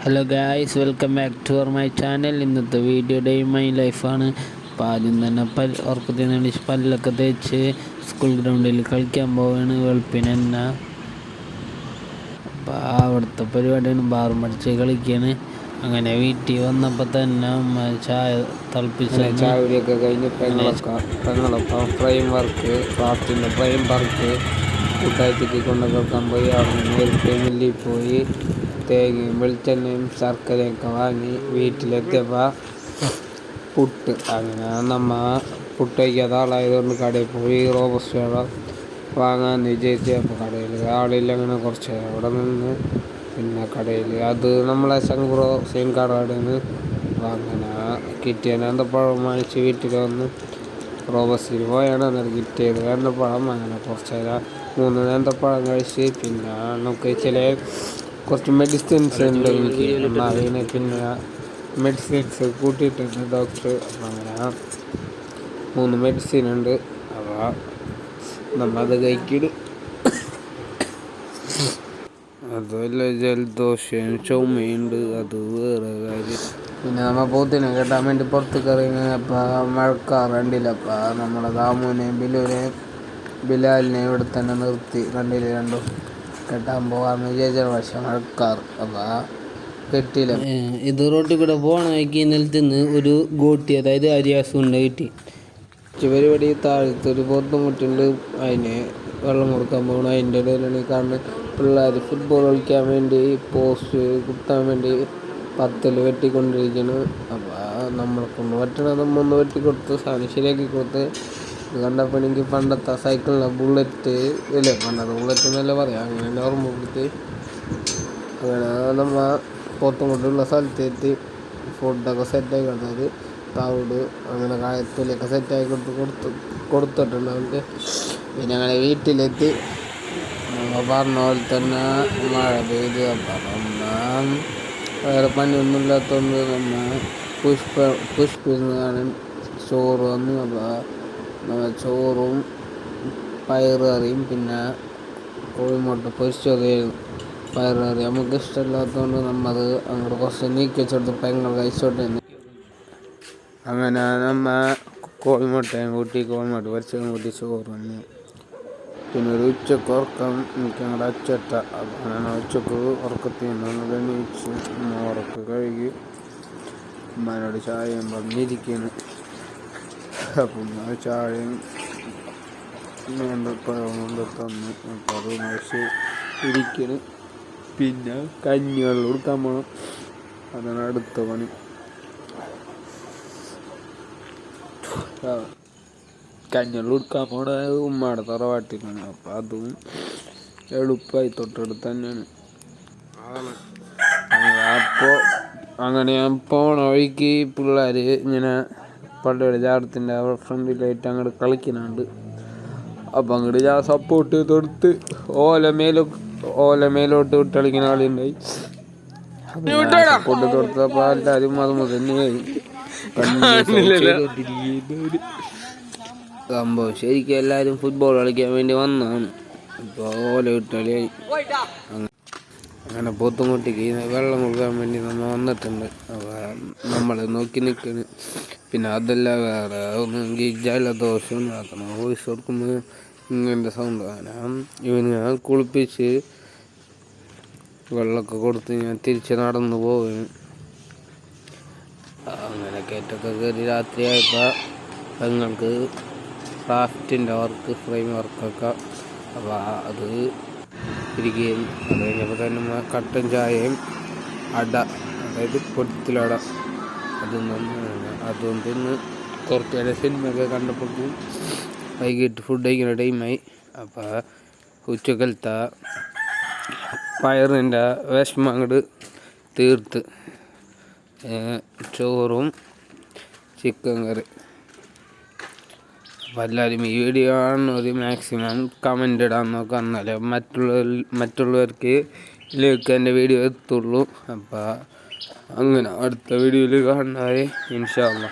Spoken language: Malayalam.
Hello guys welcome back to our my channel ഇന്നത്തെ വീഡിയോ ഡേ മൈ ലൈഫാണ് അപ്പോൾ ആദ്യം തന്നെ പൽ ഉറക്കത്തിൽ നിന്ന് പല്ലൊക്കെ തേച്ച് സ്കൂൾ ഗ്രൗണ്ടിൽ കളിക്കാൻ പോവുകയാണ് വെളുപ്പിന് തന്നെ അപ്പോൾ അവിടുത്തെ പരിപാടിയാണ്. ബാറും മടിച്ച് കളിക്കുകയാണ് അങ്ങനെ വീട്ടിൽ വന്നപ്പോൾ തന്നെ ചായ തിളപ്പിച്ച് ചായ കഴിഞ്ഞ് പെങ്ങളൊക്കെ പെങ്ങളൊക്കെ ഫ്രെയിം വർക്ക് ക്രാഫ്റ്റിന്റെ ഫ്രെയിം വർക്ക് കൂട്ടാഴ്ചക്ക് കൊണ്ട് വെക്കാൻ പോയി അവിടെ നേരിട്ട് മില്ലിൽ പോയി തേങ്ങയും വെളിച്ചെണ്ണയും ശർക്കരയൊക്കെ വാങ്ങി വീട്ടിലെത്തിയപ്പോൾ പുട്ട്. അങ്ങനെ നമ്മ പുട്ട് വയ്ക്കാത്ത ആളായതുകൊണ്ട് കടയിൽ പോയി റോബസ്റ്റ് വാങ്ങാൻ വാങ്ങാൻ വിജയിച്ചപ്പോൾ കടയിൽ ആളില്ല അങ്ങനെ കുറച്ച് അവിടെ നിന്ന് പിന്നെ കടയിൽ അത് നമ്മളെ ശങ്കുറോ സെയിം കടയിൽ നിന്ന് വാങ്ങാൻ കിട്ടിയ പഴം വാങ്ങിച്ച് വീട്ടിൽ വന്ന് റോബസ്റ്റിൽ പോയാണ് അന്നേരം ഗിഫ്റ്റ് കിട്ടിയത് പഴം അങ്ങനെ കുറച്ച് നേരം മൂന്ന് നേന്തപ്പഴം കഴിച്ച് പിന്നെ നമുക്ക് ചില കുറച്ച് മെഡിസിൻസ് ഉണ്ട് എനിക്ക്. അതിന് പിന്നെ മെഡിസിൻസ് കൂട്ടിയിട്ടുണ്ട് ഡോക്ടർ അങ്ങനെ മൂന്ന് മെഡിസിൻ ഉണ്ട്. അപ്പോൾ നമ്മളത് കഴിക്കിടും. അതുമല്ല ജലദോഷം ചുമയുണ്ട്. അത് വേറെ കാര്യം. പിന്നെ നമ്മൾ പോത്തിനെ കെട്ടാൻ വേണ്ടി പുറത്ത് അപ്പം മഴക്കാറുണ്ടില്ല അപ്പം നമ്മളെ ദാമുവിനെയും ബിലുവിനെയും ബിലാലിനെയും ഇവിടെ തന്നെ നിർത്തി. കണ്ടില്ല രണ്ടും കെട്ടാൻ പോകാമെന്ന് വിചാരിച്ച പക്ഷെ മഴക്കാർ. അപ്പോൾ കെട്ടില്ല. ഇത് റോട്ടിൽ കൂടെ പോകണ വഴിക്ക് നിലത്തുനിന്ന് ഒരു ഗോട്ടി അതായത് അരിയാസുണ്ട് കിട്ടി പരിപാടി താഴത്ത് ഒരു പൊത്തുമുട്ടുണ്ട് അതിന് വെള്ളം കൊടുക്കാൻ പോകണം. അതിന്റെ ഇടയിലാണ് കാണുന്നത് പിള്ളേർ ഫുട്ബോൾ കളിക്കാൻ വേണ്ടി പോസ്റ്റ് കുത്താൻ വേണ്ടി പത്തൽ വെട്ടിക്കൊണ്ടിരിക്കുന്നു. അപ്പോൾ നമ്മൾ കൊണ്ട് പറ്റണത് നമ്മൊന്ന് വെട്ടിക്കൊടുത്ത് സാധനം ശരിയാക്കി കൊടുത്ത് കണ്ടപ്പോൾ എനിക്ക് പണ്ടത്തെ സൈക്കിളിലെ ബുള്ളറ്റ് ഇല്ലേ? പണ്ടത്തെ ബുള്ളറ്റ് എന്നല്ല പറയാം? അങ്ങനെ ഓർമ്മ കൊടുത്ത് അങ്ങനെ നമ്മൾ പോത്തുമുട്ടുള്ള സ്ഥലത്തെത്തി ഫുഡൊക്കെ സെറ്റായി കൊടുത്തത് തവിട് അങ്ങനെ കായത്തൊലിയൊക്കെ സെറ്റായി കൊടുത്ത് കൊടുത്ത് കൊടുത്തിട്ടുണ്ട് അവർക്ക് ഞങ്ങളെ വീട്ടിലെത്തി. ഞങ്ങൾ പറഞ്ഞ പോലെ തന്നെ മഴ പെയ്ത്. അപ്പം വേറെ പണിയൊന്നും ഇല്ലാത്തതുകൊണ്ട് നമ്മൾ പുഷ്പ പുഷ്പിൽ നിന്നാണ് ചോറ് വന്ന് അപ്പോൾ ചോറും പയറുകറിയും പിന്നെ കോഴിമുട്ട പൊരിച്ചതായിരുന്നു പയറുകറി നമുക്ക് ഇഷ്ടമില്ലാത്തതുകൊണ്ട് നമ്മത് അങ്ങോട്ട് കുറച്ച് നീക്കി വെച്ചെടുത്ത് പെങ്ങൾ കഴിച്ചോട്ടെ അങ്ങനെ നമ്മൾ കോഴിമുട്ടയും കൂട്ടി കോഴിമുട്ട പൊരിച്ചതും കൂട്ടി ചോറ് വന്നു. ഉച്ചയ്ക്ക് ഉറക്കം ഞങ്ങളുടെ അച്ചട്ട. അങ്ങനെ ഉച്ചയ്ക്ക് ഉറക്കത്തിൽ നിന്ന് എണീച്ച് ഉറക്കം കഴുകി ഉമ്മാനോട് ചായയും പറഞ്ഞിരിക്കുന്നു. അപ്പം ആ ചായയും നേന്ത്രപ്പഴം കൊണ്ട് തന്നു അപ്പം അത് മേശ ഇരിക്കണ് പിന്നെ കഞ്ഞി വെള്ളം കൊടുക്കാൻ പോകണം അതാണ് അടുത്ത പണി. കഞ്ഞിവെള്ളം കൊടുക്കാൻ പോണ ഉമ്മയുടെ തറവാട്ടിലാണ്. അപ്പം അതും എളുപ്പമായി തൊട്ടടുത്ത് തന്നെയാണ്. അപ്പോൾ അങ്ങനെ ഞാൻ പോണ വഴിക്ക് പിള്ളേർ ഇങ്ങനെ പള്ളിയുടെ ജാടത്തിന്റെ ഫ്രണ്ടിലായിട്ട് അങ്ങോട്ട് കളിക്കുന്നുണ്ട് അപ്പം അങ്ങോട്ട് ഞാൻ സപ്പോർട്ട് തൊടുത്ത് ഓല മേലോ ഓല മേലോട്ട് വിട്ട് കളിക്കുന്ന ആളുണ്ടായി സപ്പോർട്ട് തൊടുത്തപ്പോൾ എല്ലാവരും അത് മുതന്നെയായി സംഭവം. ശരിക്കും എല്ലാവരും ഫുട്ബോൾ കളിക്കാൻ വേണ്ടി വന്നാണ് ഇപ്പോൾ ഓല വിട്ടളിയായി അങ്ങനെ വെള്ളം കൊടുക്കാൻ വേണ്ടി നമ്മൾ വന്നിട്ടുണ്ട്. അപ്പോൾ നമ്മൾ നോക്കി നിൽക്കുന്നു പിന്നെ അതല്ല വേറെ ഒന്നെങ്കിൽ ജലദോഷം ആക്കണം വോയിസ് കൊടുക്കുമ്പോൾ ഇങ്ങനത്തെ സൗണ്ട് ഇവന് ഞാൻ കുളിപ്പിച്ച് വെള്ളമൊക്കെ കൊടുത്ത് ഞാൻ തിരിച്ച് നടന്നു പോകുന്നു അങ്ങനെ കയറ്റൊക്കെ കയറി രാത്രിയായപ്പോൾ പെങ്ങൾക്ക് ക്രാഫ്റ്റിന്റെ വർക്ക് ഫ്രെയിം വർക്കൊക്കെ. അപ്പോൾ അത് ഇരിക്കുകയും അത് കഴിഞ്ഞപ്പോൾ തന്നെ കട്ടൻ ചായയും അട അതായത് പൊട്ടിലട അതൊന്നും അതുകൊണ്ട് ഇന്ന് കുറച്ച് നേരം സിനിമയൊക്കെ കണ്ടപ്പോഴും വൈകിട്ട് ഫുഡ് കഴിക്കുന്ന ടൈമായി അപ്പോൾ ഉച്ചക്കലത്തെ പയറിന്റെ വിഷമം അങ്ങോട്ട് തീർത്ത്. ചോറും ചിക്കൻ കറി. അപ്പോൾ എല്ലാവരും ഈ വീഡിയോ കാണുന്നവർ മാക്സിമം കമന്റ് ഇടാൻ നോക്കുക എന്നാലേ മറ്റുള്ള മറ്റുള്ളവർക്ക് ഇതിലേക്ക് എന്റെ വീഡിയോ എത്തുള്ളൂ. അപ്പോൾ അങ്ങനെ അടുത്ത വീഡിയോയിൽ കാണുന്നവരെ ഇൻഷാല്ല